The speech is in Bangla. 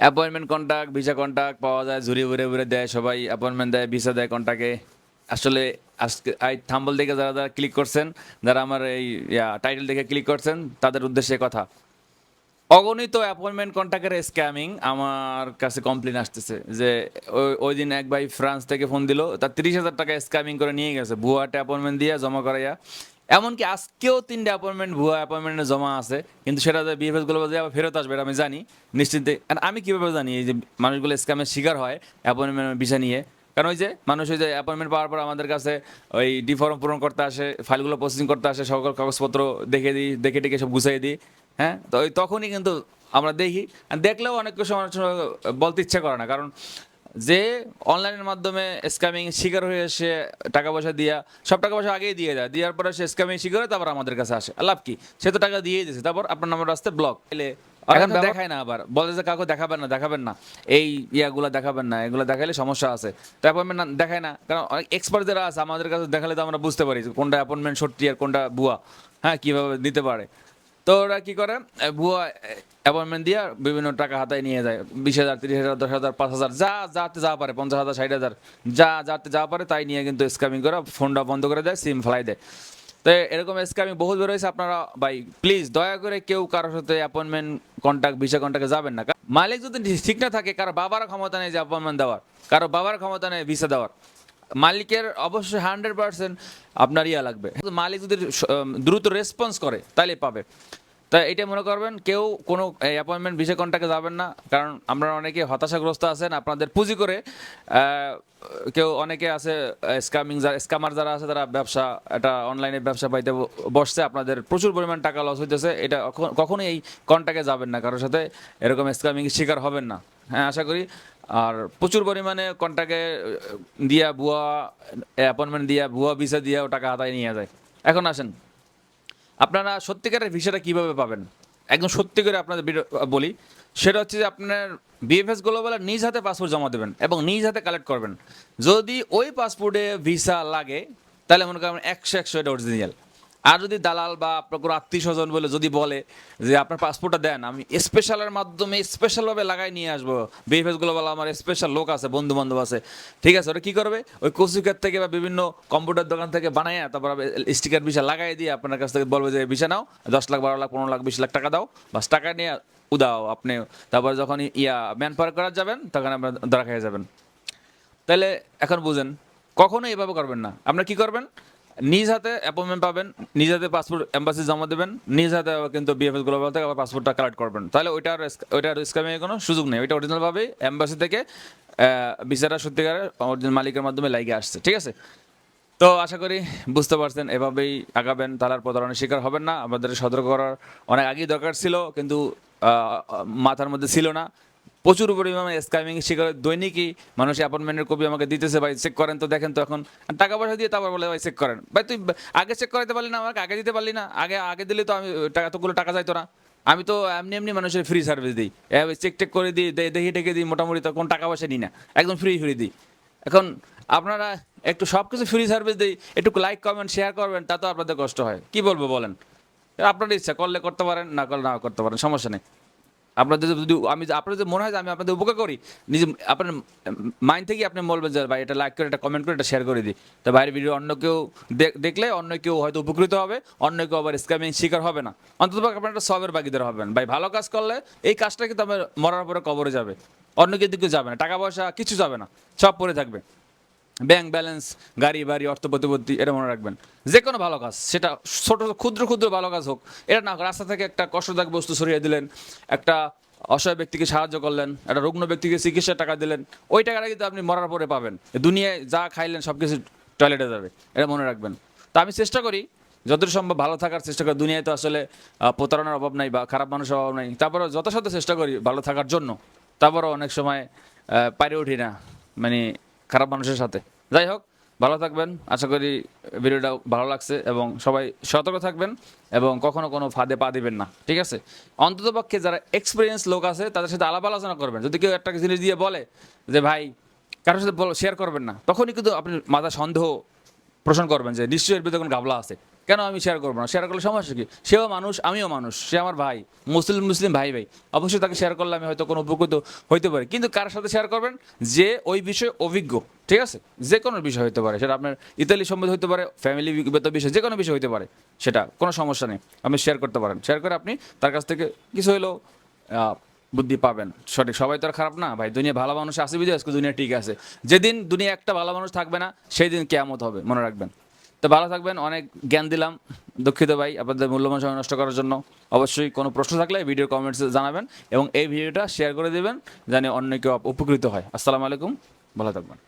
অ্যাপয়েন্টমেন্ট কন্ট্যাক্ট ভিসা কন্ট্যাক্ট পাওয়া যায় ঝুড়ি ঘুরে ঘুরে দেয় সবাই অ্যাপয়েন্টমেন্ট দেয় ভিসা দেয় কন্ট্যাক্টে আসলে আজকে এই থাম্বল দেখে যারা যারা ক্লিক করছেন, যারা আমার এই টাইটেল দেখে ক্লিক করছেন, তাদের উদ্দেশ্যে কথা। অগণিত অ্যাপয়েন্টমেন্ট কন্ট্যাক্টের স্ক্যামিং আমার কাছে কমপ্লেন আসতেছে যে, ওই দিন এক ভাই ফ্রান্স থেকে ফোন দিল তার তিরিশ হাজার টাকা স্ক্যামিং করে নিয়ে গেছে। ভুয়াটা অ্যাপয়েন্টমেন্ট দিয়ে, জমা করাইয়া এমনকি আজকেও তিনটে অ্যাপয়েন্টমেন্ট ভুয়া অ্যাপয়েন্টমেন্টে জমা আছে, কিন্তু সেটা যে বিএফএসগুলো যে আবার ফেরত আসবে এটা আমি জানি, নিশ্চিন্তে। আর আমি কীভাবে জানি এই যে মানুষগুলো স্ক্যামের শিকার হয় অ্যাপয়েন্টমেন্ট বিষয় নিয়ে? কারণ ওই যে মানুষ ওই যে অ্যাপয়েন্টমেন্ট পাওয়ার পর আমাদের কাছে ওই ডি ফর্ম পূরণ করতে আসে ফাইলগুলো প্রসেসিং করতে আসে, সকল কাগজপত্র দেখে দিই, দেখে টেকে সব গুছাই দিই হ্যাঁ? তো ওই তখনই কিন্তু আমরা দেখি। দেখলেও অনেক কিছু বলতে ইচ্ছা করে না, কারণ যে অনলাইনের মাধ্যমে স্ক্যামিং শিকার হয়ে সে টাকা পয়সা দিয়া সব টাকা পয়সা আগেই দিয়ে দেয়। দেওয়ার পরে সে স্ক্যামিং শিকার হয় তারপর আমাদের কাছে আসে। লাভ কি? সে তো টাকা দিয়েই দিয়েছে তারপর আপনার নাম্বার আসতে ব্লক এলে এখন দেখায় না আবার। বলে যে কাউকে দেখাবেন না দেখাবেন না। এই ইয়াগুলো দেখাবেন না। এগুলো দেখালে সমস্যা আছে। তো অ্যাপয়েন্টমেন্ট দেখায় না। কারণ অনেক এক্সপার্ট যারা আছে আমাদের কাছে দেখালে তো আমরা বুঝতে পারি কোনটা অ্যাপয়েন্টমেন্ট সত্যি আর কোনটা ভুয়া। হ্যাঁ কীভাবে দিতে পারে। তো ওরা কি করে? ভুয়া অ্যাপয়েন্টমেন্ট দিয়ে বিভিন্ন টাকা হাতায় নিয়ে যায়। বিশ হাজার, তিরিশ হাজার, দশ হাজার, পাঁচ হাজার, যা, যাতে যা পারে, পঞ্চাশ হাজার, ষাট হাজার, যা, যাতে যা পারে তাই নিয়ে কিন্তু স্ক্যামিং করে ফোনটা বন্ধ করে দেয় সিম ফেলাই দেয়। তো এরকম স্ক্যামিং বহুত বের হয়েছে, আপনারা ভাই প্লিজ দয়া করে কেউ কারোর সাথে অ্যাপয়েন্টমেন্ট কন্ট্যাক্ট ভিসা কন্ট্যাক্টে যাবেন না। মালিক যদি ঠিক না থাকে, কারও বাবার ক্ষমতা নেই যে অ্যাপয়েন্টমেন্ট দেওয়ার, কারও বাবার ক্ষমতা নেই ভিসা দেওয়ার। মালিকের অবশ্যই হান্ড্রেড পার্সেন্ট আপনার ইয়া লাগবে। মালিক যদি দ্রুত রেসপন্স করে তাহলে পাবে। তাই এটা মনে করবেন, কেউ কোনো অ্যাপয়েন্টমেন্ট বিষয় কন্ট্যাক্টে যাবেন না, কারণ আমরা অনেকে হতাশাগ্রস্ত আছেন, আপনাদের পুঁজি করে কেউ অনেকে আছে স্ক্যামিং যারা স্ক্যামার যারা আছে, তারা ব্যবসা এটা অনলাইনে ব্যবসা পাইতে বসছে, আপনাদের প্রচুর পরিমাণ টাকা লস হইতেছে, এটা কখ- কখনোই এই কন্ট্যাক্টে যাবেন না, কারোর সাথে এরকম স্ক্যামিং শিকার হবেন না। হ্যাঁ আশা করি আর প্রচুর পরিমাণে কন্ট্যাক্টে দিয়া ভুয়া অ্যাপয়েন্টমেন্ট দিয়া, ভুয়া ভিসা দিয়া টাকা হাতায় নিয়ে যায়। এখন আসেন, আপনারা সত্যিকারের ভিসাটা কীভাবে পাবেন? একদম সত্যি করে আপনাদের বলি, সেটা হচ্ছে যে আপনার বিএফএস গ্লোবালের নিজ হাতে পাসপোর্ট জমা দেবেন এবং নিজ হাতে কালেক্ট করবেন। যদি ওই পাসপোর্টে ভিসা লাগে, তাহলে মনে করেন একশো একশো এটা অরিজিনাল আর যদি দালাল বা আপনার কোনো আত্মীয় স্বজন বলে, যদি বলে যে আপনার পাসপোর্টটা দেন, আমি স্পেশালের মাধ্যমে স্পেশালভাবে লাগাই নিয়ে আসব। বিএফএস গ্লোবাল আমার স্পেশাল লোক আছে বন্ধু বান্ধব আছে। ঠিক আছে, ওরা কি করবে? ওই কচুকার থেকে বা বিভিন্ন কম্পিউটার দোকান থেকে বানায়, তারপর স্টিকার ভিসা লাগাই দিয়ে আপনার কাছ থেকে বলবে যে ভিসা নাও, দশ লাখ, বারো লাখ, পনেরো লাখ, বিশ লাখ টাকা দাও, বাস টাকা নিয়ে উদাও আপনি। তারপর যখন ইয়া ম্যান পাওয়ার করা যাবেন, তখন আপনার ধরা খেয়ে যাবেন। তাহলে এখন বুঝেন, কখনো এভাবে করবেন না। আপনার কি করবেন? নিজ হাতে অ্যাপয়েন্টমেন্ট পাবেন, নিজ হাতে পাসপোর্ট এম্বাসি জমা দেবেন, নিজ হাতে কিন্তু বিএফএস গ্লোবাল থেকে আবার পাসপোর্টটা কালেক্ট করবেন। তাহলে ওইটার ওইটার স্ক্যামের কোনো সুযোগ নেই। ওইটা অরিজিনালভাবেই এম্বাসি থেকে বিচারা সত্যিকারের অরিজিনাল মালিকের মাধ্যমে লাইগে আসছে, ঠিক আছে? তো আশা করি বুঝতে পারছেন, এভাবেই আগাবেন, তালার প্রতারণার শিকার হবেন না। আমাদের সতর্ক করার অনেক আগেই দরকার ছিল, কিন্তু মাথার মধ্যে ছিল না। প্রচুর পরিমাণে স্ক্যামিং শিকার দৈনিকই মানুষ অ্যাপয়েন্টমেন্টের কপি আমাকে দিতেছে, ভাই চেক করেন তো, দেখেন তো এখন। টাকা পয়সা দিয়ে তারপর বলে, ভাই চেক করেন। ভাই, তুই আগে চেক করাতে পারলি না, আমাকে আগে দিতে পারলি না। আগে আগে দিলে তো আমি, টাকা তোগুলো টাকা যাইতো না। আমি তো এমনি এমনি মানুষের ফ্রি সার্ভিস দিই। চেক টেক করে দিই দেখি টেকে দিই, মোটামুটি তো কোনো টাকা পয়সা নিই না। একদম ফ্রি ফ্রি দিই। এখন আপনারা একটু সব কিছু ফ্রি সার্ভিস দিই, একটু লাইক কমেন্ট শেয়ার করবেন তা তো আপনাদের কষ্ট হয়। কি বলব বলেন? আপনার ইচ্ছা, করলে করতে পারেন, না করলে না করতে পারেন, সমস্যা নেই। আপনাদের যদি আমি আপনাদের যদি মনে হয় যে আমি আপনাদের উপকার করি, নিজে আপনার মাইন্ড থেকে আপনি বলবেন যে, ভাই, এটা লাইক করে, এটা কমেন্ট করে, এটা শেয়ার করে দিই। তো বাইরের ভিডিও অন্য কেউ দেখ- দেখলে অন্য কেউ হয়তো উপকৃত হবে, অন্য কেউ আবার স্ক্যামিং শিকার হবে না। অন্তত আপনার একটা সবের বাকিদের হবেন। ভাই, ভালো কাজ করলে এই কাজটা কিন্তু আমার মরার পরে কবরে যাবে। অন্য কেউ দিকে যাবে না, টাকা পয়সা কিছু যাবে না, সব পরে থাকবে। ব্যাংক ব্যালেন্স গাড়ি, বাড়ি, অর্থ প্রতিপত্তি, এটা মনে রাখবেন। যে কোনো ভালো কাজ, সেটা ছোট, ক্ষুদ্র ক্ষুদ্র ভালো কাজ হোক, এটা না রাস্তা থেকে একটা কষ্টদায়ক বস্তু সরিয়ে দিলেন, একটা অসহায় ব্যক্তিকে সাহায্য করলেন, একটা রুগ্ন ব্যক্তিকে চিকিৎসার টাকা দিলেন, ওই টাকাটা কিন্তু আপনি মরার পরে পাবেন। দুনিয়ায় যা খাইলেন সব কিছু টয়লেটে যাবে, এটা মনে রাখবেন। তা আমি চেষ্টা করি যতটা সম্ভব ভালো থাকার চেষ্টা করি। দুনিয়ায় তো আসলে প্রতারণার অভাব নাই বা খারাপ মানুষের অভাব নাই। তারপরে যথাসাধ্য চেষ্টা করি ভালো থাকার জন্য। তারপরও অনেক সময় পারে উঠি না। মানে খারাপ মানুষের সাথে। যাই হোক, ভালো থাকবেন। আশা করি ভিডিওটা ভালো লাগছে এবং সবাই সতর্ক থাকবেন এবং কখনো কোনো ফাঁদে পা দিবেন না, ঠিক আছে? অন্ততপক্ষে যারা এক্সপিরিয়েন্স লোক আছে, তাদের সাথে আলাপ আলোচনা করবেন। যদি কেউ একটা জিনিস দিয়ে বলে যে, ভাই, কারোর সাথে শেয়ার করবেন না, তখনই কিন্তু আপনি মাথা সন্দেহ প্রশ্ন করবেন যে, নিশ্চয়ই এর ভিতরে কোনো গাবলা আছে। কেন আমি শেয়ার করব না? শেয়ার করলে সমস্যা কি? সেও মানুষ, আমিও মানুষ, সে আমার ভাই, মুসলিম মুসলিম ভাই ভাই। অবশ্যই তাকে শেয়ার করলে আমি হয়তো কোনো উপকৃত হইতে পারি। কিন্তু কার সাথে শেয়ার করবেন? যে ওই বিষয়ে অভিজ্ঞ, ঠিক আছে? যে কোনো বিষয় হতে পারে। সেটা আপনার ইতালি সম্বন্ধে হতে পারে ফ্যামিলি বিষয়, যে কোনো বিষয় হতে পারে। সেটা, কোনো সমস্যা নেই। আপনি শেয়ার করতে পারেন। শেয়ার করে আপনি তার কাছ থেকে কিছু হলেও বুদ্ধি পাবেন। সঠিক, সবাই তো আর খারাপ না? ভাই দুনিয়া ভালো মানুষ আছে বিধে আজকে দুনিয়া ঠিক আছে। যেদিন দুনিয়া একটা ভালো মানুষ থাকবে না সেই দিন কেয়ামত হবে। মনে রাখবেন। তো ভালো থাকবেন, অনেক জ্ঞান দিলাম, দুঃখিত ভাই, আপনাদের মূল্যবান সময় নষ্ট করার জন্য। অবশ্যই কোনো প্রশ্ন থাকলে ভিডিও কমেন্টসে জানাবেন এবং এই ভিডিওটা শেয়ার করে দেবেন, যেন অন্য কেউ উপকৃত হয়। আসসালামু আলাইকুম, ভালো থাকবেন।